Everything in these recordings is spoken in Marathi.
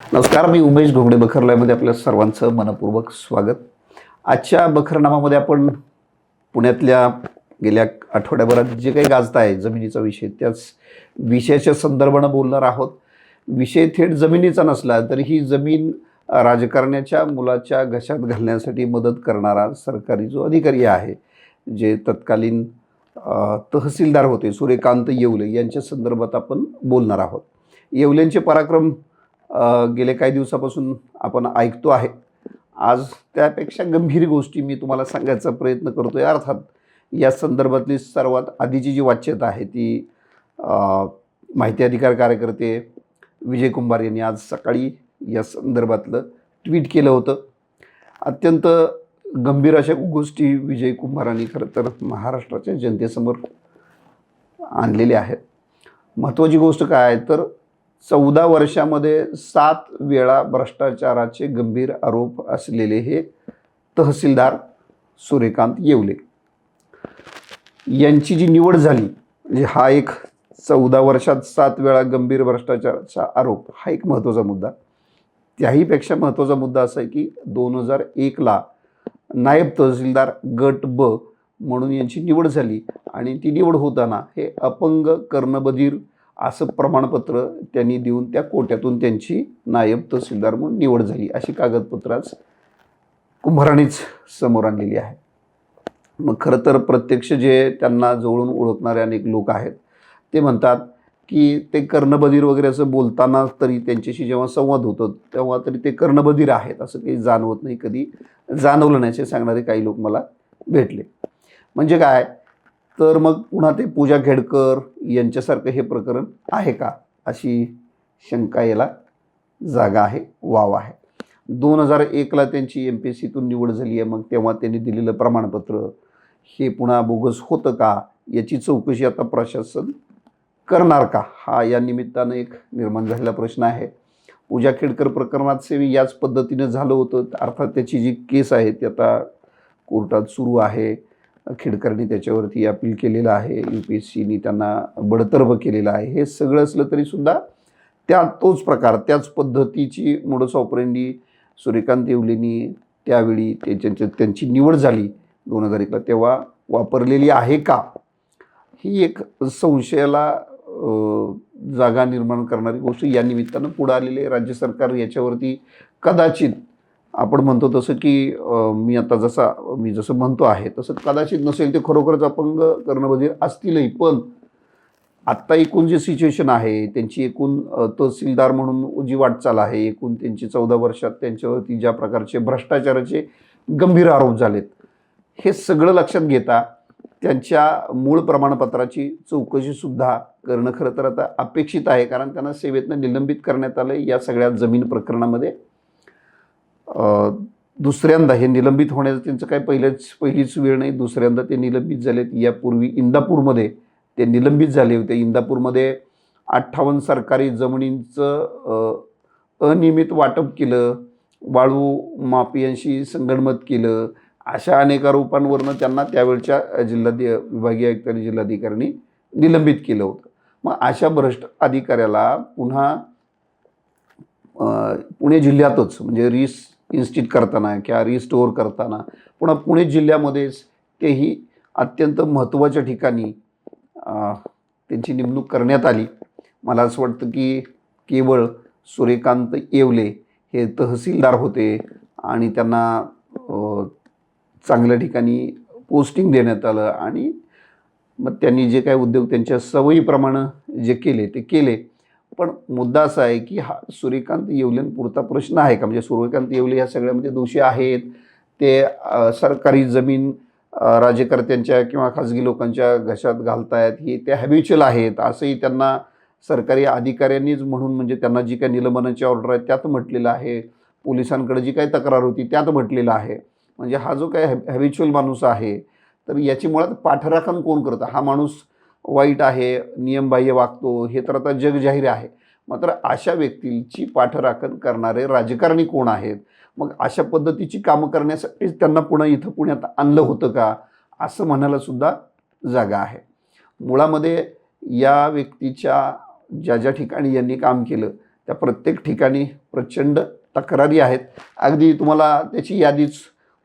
नमस्कार मी उमेश घोंगडे बखरलायमध्ये आपल्या सर्वांचं मनपूर्वक स्वागत. आजच्या बखरनामामध्ये आपण पुण्यातल्या गेल्या आठवड्याभरात जे काही गाजत आहे जमिनीचा विषय त्याच विषयाच्या संदर्भानं बोलणार आहोत. विषय थेट जमिनीचा नसला तरी ही जमीन राजकारण्याच्या मुलाच्या घशात घालण्यासाठी मदत करणारा सरकारी जो अधिकारी आहे जे तत्कालीन तहसीलदार होते सूर्यकांत येवले यांच्या संदर्भात आपण बोलणार आहोत. येवलेंचे पराक्रम गेले काही दिवसापासून आपण ऐकतो आहे. आज त्यापेक्षा गंभीर गोष्टी मी तुम्हाला सांगायचा प्रयत्न करतो आहे अर्थात या संदर्भातली सर्वात आधीची जी वाच्यता आहे ती माहिती अधिकार कार्यकर्ते विजय कुंभार यांनी आज सकाळी या संदर्भातलं ट्विट केलं होतं. अत्यंत गंभीर अशा गोष्टी विजय कुंभारांनी खरं तर महाराष्ट्राच्या जनतेसमोर आणलेल्या आहेत. महत्त्वाची गोष्ट काय आहे तर चौदा वर्षामध्ये सात वेळा भ्रष्टाचाराचे गंभीर आरोप असलेले हे तहसीलदार सूर्यकांत येवले. यांची जी निवड झाली म्हणजे हा एक चौदा वर्षात सात वेळा गंभीर भ्रष्टाचाराचा आरोप हा एक महत्त्वाचा मुद्दा. त्याहीपेक्षा महत्त्वाचा मुद्दा असा आहे की दोन हजार एकला नायब तहसीलदार गट ब म्हणून यांची निवड झाली आणि ती निवड होताना हे अपंग कर्णबधीर असं प्रमाणपत्र त्यांनी देऊन त्या कोट्यातून त्यांची नायब तहसीलदार म्हणून निवड झाली. अशी कागदपत्र आज कुंभाराणीच समोर आणलेली आहे मग खरं तर प्रत्यक्ष जे त्यांना जवळून ओळखणारे अनेक लोक आहेत ते म्हणतात की ते कर्णबधीर वगैरे असं बोलताना तरी त्यांच्याशी जेव्हा संवाद होतो तेव्हा तरी ते कर्णबधीर आहेत असं काही जाणवत नाही. कधी जाणवलं नाही असे सांगणारे काही लोक मला भेटले. म्हणजे काय? तर मग पुन्हा ते पूजा खेडकर यांच्यासारखं हे प्रकरण आहे का? अशी शंका याला जागा आहे वाव आहे. दोन हजार एकला त्यांची एम पी एस सीतून निवड झाली आहे मग तेव्हा त्यांनी दिलेलं प्रमाणपत्र हे पुन्हा बोगस होतं का? याची चौकशी आता प्रशासन करणार का? हा या निमित्तानं एक निर्माण झालेला प्रश्न आहे. पूजा खेडकर प्रकरणात सेवी याच पद्धतीनं झालं होतं. अर्थात त्याची जी केस आहे ती आता कोर्टात सुरू आहे. खेडकरनी त्याच्यावरती अपील केलेलं आहे. यू पी एस सीनी त्यांना बडतर्ब केलेलं आहे. हे सगळं असलं तरीसुद्धा त्या तोच प्रकार त्याच पद्धतीची मोडस ऑपरेंडी सूर्यकांत येवलेनी त्यावेळी त्यांच्या त्यांची निवड झाली दोन हजार एकला. तेव्हा वापरलेली आहे का? ही एक संशयाला जागा निर्माण करणारी गोष्ट. या निमित्तानं पुढं आलेले राज्य सरकार याच्यावरती कदाचित आपण म्हणतो तसं की मी आता जसा मी जसं म्हणतो आहे तसं कदाचित नसेल ते खरोखरच अपंग कर्णबधीर असतीलही पण आत्ता एकूण जे सिच्युएशन आहे त्यांची एकूण तहसीलदार म्हणून जी वाटचाल आहे एकूण त्यांची चौदा वर्षात त्यांच्यावरती ज्या प्रकारचे भ्रष्टाचाराचे गंभीर आरोप झालेत हे सगळं लक्षात घेता त्यांच्या मूळ प्रमाणपत्राची चौकशीसुद्धा करणं खरं तर आता अपेक्षित आहे कारण त्यांना सेवेतनं निलंबित करण्यात आलं या सगळ्या जमीन प्रकरणामध्ये. दुसऱ्यांदा हे निलंबित होण्याचं त्यांचं काय पहिल्याच पहिलीच वेळ नाही. दुसऱ्यांदा ते निलंबित झालेत. यापूर्वी इंदापूरमध्ये ते निलंबित झाले होते. इंदापूरमध्ये अठ्ठावन्न सरकारी जमिनींचं अनियमित वाटप केलं. वाळू माफियांशी संगणमत केलं. अशा अनेक आरोपांवरनं त्यांना त्यावेळच्या जिल्हाधि विभागीय आयुक्त आणि जिल्हाधिकाऱ्यांनी निलंबित केलं होतं. मग अशा भ्रष्ट अधिकाऱ्याला पुन्हा पुणे जिल्ह्यातच म्हणजे रिस इन्स्टिट करताना किंवा रिस्टोअर करताना पुन्हा पुणे जिल्ह्यामध्येच तेही अत्यंत महत्त्वाच्या ठिकाणी त्यांची नेमणूक करण्यात आली. मला असं वाटतं की केवळ सूर्यकांत येवले हे तहसीलदार होते आणि त्यांना चांगल्या ठिकाणी पोस्टिंग देण्यात आलं आणि मग त्यांनी जे काही उद्योग त्यांच्या सवयीप्रमाणे जे केले ते केले. पण मुद्दा असा आहे की हा सूर्यकांत येवलेंपुरता प्रश्न आहे का? म्हणजे सूर्यकांत येवले ह्या सगळ्यामध्ये दोषी आहेत. ते सरकारी जमीन राज्यकर्त्यांच्या किंवा खाजगी लोकांच्या घशात घालतायत. हे ते हॅबिच्युअल आहेत. असंही त्यांना सरकारी अधिकाऱ्यांनीच म्हणून म्हणजे त्यांना जी काही निलंबनाची ऑर्डर आहे त्यात म्हटलेलं आहे. पोलिसांकडे जी काही तक्रार होती त्यात म्हटलेलं आहे. म्हणजे हा जो काही हॅ हॅबिच्युअल माणूस आहे तर याची मुळात पाठराखण कोण करतं? हा माणूस वाईट आहे नियमबाह्य वागतो हे तर आता जगजाहीर आहे. मात्र अशा व्यक्तीची पाठराखण करणारे राजकारणी कोण आहेत? मग अशा पद्धतीची कामं करण्यासाठीच त्यांना पुन्हा इथं पुण्यात आणलं होतं का? असं म्हणायला सुद्धा जागा आहे. मुळामध्ये या व्यक्तीच्या ज्या ज्या ठिकाणी यांनी काम केलं त्या प्रत्येक ठिकाणी प्रचंड तक्रारी आहेत. अगदी तुम्हाला त्याची यादीच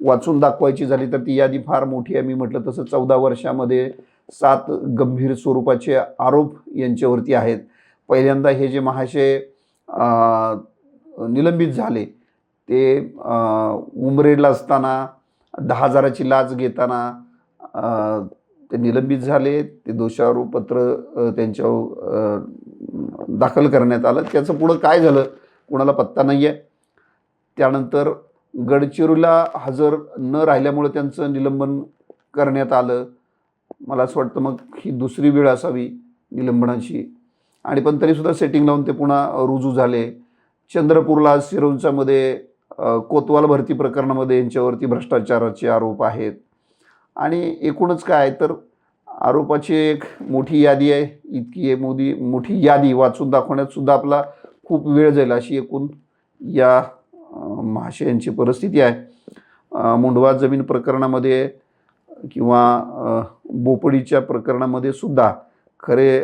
वाचून दाखवायची झाली तर ती यादी फार मोठी आहे. मी म्हटलं तसं चौदा वर्षामध्ये सात गंभीर स्वरूपाचे आरोप यांच्यावरती आहेत. पहिल्यांदा हे जे महाशय निलंबित झाले ते उमरेडला असताना दहा हजाराची लाच घेताना ते निलंबित झाले. ते दोषारोपपत्र त्यांच्या त्यांच्यावर दाखल करण्यात आलं. त्याचं पुढं काय झालं कुणाला पत्ता नाही आहे त्यानंतर गडचिरोलीला हजर न राहिल्यामुळे त्यांचं निलंबन करण्यात आलं. मला असं वाटतं मग ही दुसरी वेळ असावी निलंबनाची. आणि पण तरीसुद्धा सेटिंग लावून ते पुन्हा रुजू झाले. चंद्रपूरला सिरोंचामध्ये कोतवाल भरती प्रकरणामध्ये यांच्यावरती भ्रष्टाचाराचे आरोप आहेत. आणि एकूणच काय तर आरोपाची एक मोठी यादी आहे. इतकी आहे मोदी मोठी यादी वाचून दाखवण्यातसुद्धा आपला खूप वेळ जाईल अशी एकूण या महाशयांची परिस्थिती आहे. मुंडवा जमीन प्रकरणामध्ये किंवा बोपडीच्या प्रकरणामध्ये सुद्धा खरे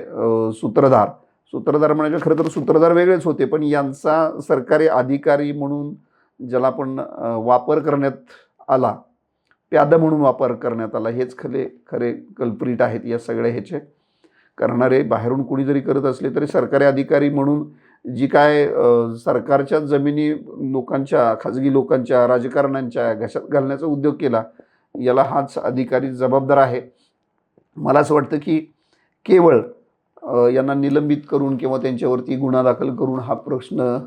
सूत्रधार. सूत्रधार म्हणजे खरं तर सूत्रधार वेगळेच होते पण यांचा सरकारी अधिकारी म्हणून ज्याला आपण वापर करण्यात आला प्यादा म्हणून वापर करण्यात आला हेच खरे खरे कल्प्रिट आहेत या सगळ्या ह्याचे. करणारे बाहेरून कुणी जरी करत असले तरी सरकारी अधिकारी म्हणून जी काय सरकारच्या जमिनी लोकांच्या खाजगी लोकांच्या राजकारण्यांच्या घशात घालण्याचा उद्योग केला याला हाच अधिकारी जबाबदार आहे. मला असं वाटतं की केवळ यांना निलंबित करून किंवा त्यांच्यावरती गुन्हा दाखल करून हा प्रश्न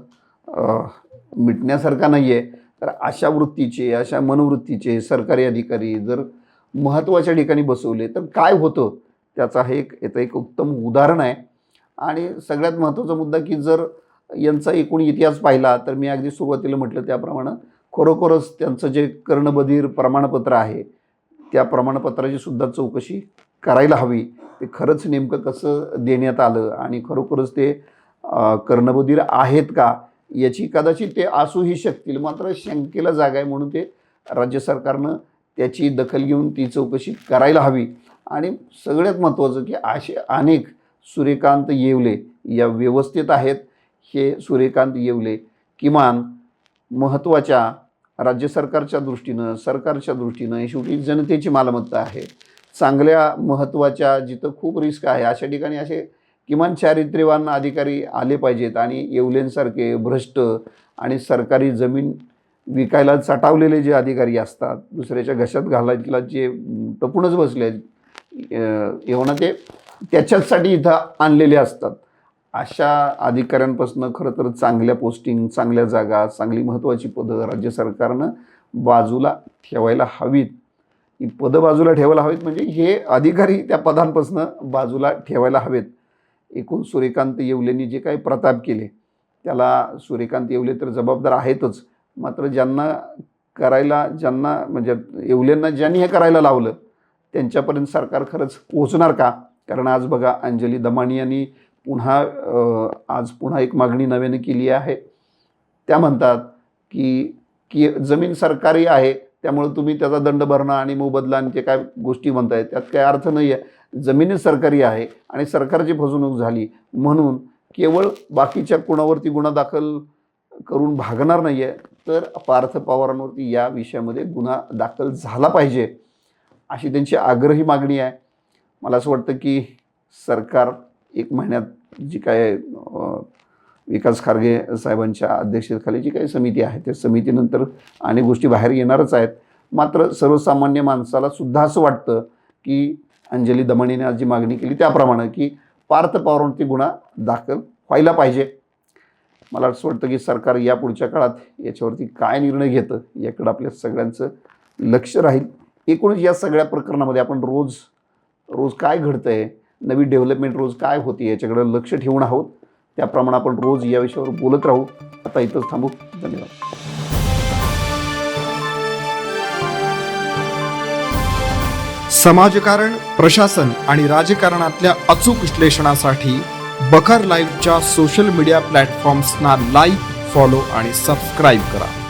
मिटण्यासारखा नाही आहे तर अशा वृत्तीचे अशा मनोवृत्तीचे सरकारी अधिकारी जर महत्त्वाच्या ठिकाणी बसवले तर काय होतं? त्याचा हे एक याचं एक उत्तम उदाहरण आहे. आणि सगळ्यात महत्त्वाचा मुद्दा की जर यांचा एकूण इतिहास पाहिला तर मी अगदी सुरुवातीला म्हटलं त्याप्रमाणे खरोखरच त्यांचं जे कर्णबधीर प्रमाणपत्र आहे त्या प्रमाणपत्राची सुद्धा चौकशी करायला हवी. ते खरंच नेमकं कसं देण्यात आलं आणि खरोखरच ते अ, कर्णबधीर आहेत का याची कदाचित ते असूही शकतील. मात्र शंकेला जागा आहे म्हणून ते राज्य सरकारनं त्याची दखल घेऊन ती चौकशी करायला हवी. आणि सगळ्यात महत्त्वाचं की असे अनेक सूर्यकांत येवले या व्यवस्थेत आहेत. हे सूर्यकांत येवले किमान महत्त्वाच्या राज्य सरकारच्या दृष्टीनं सरकारच्या दृष्टीनं शेवटी जनतेची मालमत्ता आहे. चांगल्या महत्त्वाच्या जिथं खूप रिस्क आहे अशा ठिकाणी असे किमान चारित्र्यवान अधिकारी आले पाहिजेत आणि येवलेंसारखे भ्रष्ट आणि सरकारी जमीन विकायला चटावलेले जे अधिकारी असतात दुसऱ्याच्या घशात घालायला जे टपूनच बसले आहेत येऊन ते त्याच्याचसाठी इथं आणलेले असतात. अशा अधिकाऱ्यांपासून खरं तर चांगल्या पोस्टिंग चांगल्या जागा चांगली महत्त्वाची पदं राज्य सरकारनं बाजूला ठेवायला हवीत. की पदं बाजूला ठेवायला हवेत म्हणजे हे अधिकारी त्या पदांपासून बाजूला ठेवायला हवेत. एकूण सूर्यकांत येवलेंनी जे काही प्रताप केले त्याला सूर्यकांत येवले तर जबाबदार आहेतच. मात्र ज्यांना करायला ज्यांना म्हणजे येवलेंना ज्यांनी हे करायला लावलं त्यांच्यापर्यंत सरकार खरंच पोहोचणार का? कारण आज बघा अंजली दमाणी यांनी पुन्हा आज पुन्हा एक मागणी नव्याने केली आहे. त्या म्हणतात की की जमीन सरकारी आहे त्यामुळे तुम्ही त्याचा दंड भरणं आणि मोबदला आणि ते काय गोष्टी म्हणताय त्यात काय अर्थ नाही आहे जमीनच सरकारी आहे आणि सरकारची फसवणूक झाली म्हणून केवळ बाकीच्या कुणावरती गुन्हा दाखल करून भागणार नाही आहे तर पार्थ पवारांवरती या विषयामध्ये गुन्हा दाखल झाला पाहिजे अशी त्यांची आग्रही मागणी आहे. मला असं वाटतं की सरकार एक महिन्यात जी काय विकास खारगे साहेबांच्या अध्यक्षतेखाली जी काही समिती आहे. त्या समितीनंतर अनेक गोष्टी बाहेर येणारच आहेत. मात्र सर्वसामान्य माणसाला सुद्धा असं वाटतं की अंजली दमणीने आज जी मागणी केली त्याप्रमाणे की पार्थ पवारांवरती गुन्हा दाखल व्हायला पाहिजे. मला असं वाटतं की सरकार या पुढच्या काळात याच्यावरती काय निर्णय घेतं याकडं आपल्या सगळ्यांचं लक्ष राहील. एकूणच या सगळ्या प्रकरणामध्ये आपण रोज रोज काय घडतं आहे नवी डेव्हलपमेंट रोज काय होती याच्याकडं लक्ष ठेवून आहोत. त्याप्रमाणे आपण रोज या विषयावर बोलत राहू. आता इथंच थांबू. धन्यवाद. समाजकारण प्रशासन आणि राजकारणातल्या अचूक विश्लेषणासाठी बखर लाईव्हच्या सोशल मीडिया प्लॅटफॉर्म्सना लाईक फॉलो आणि सबस्क्राईब करा.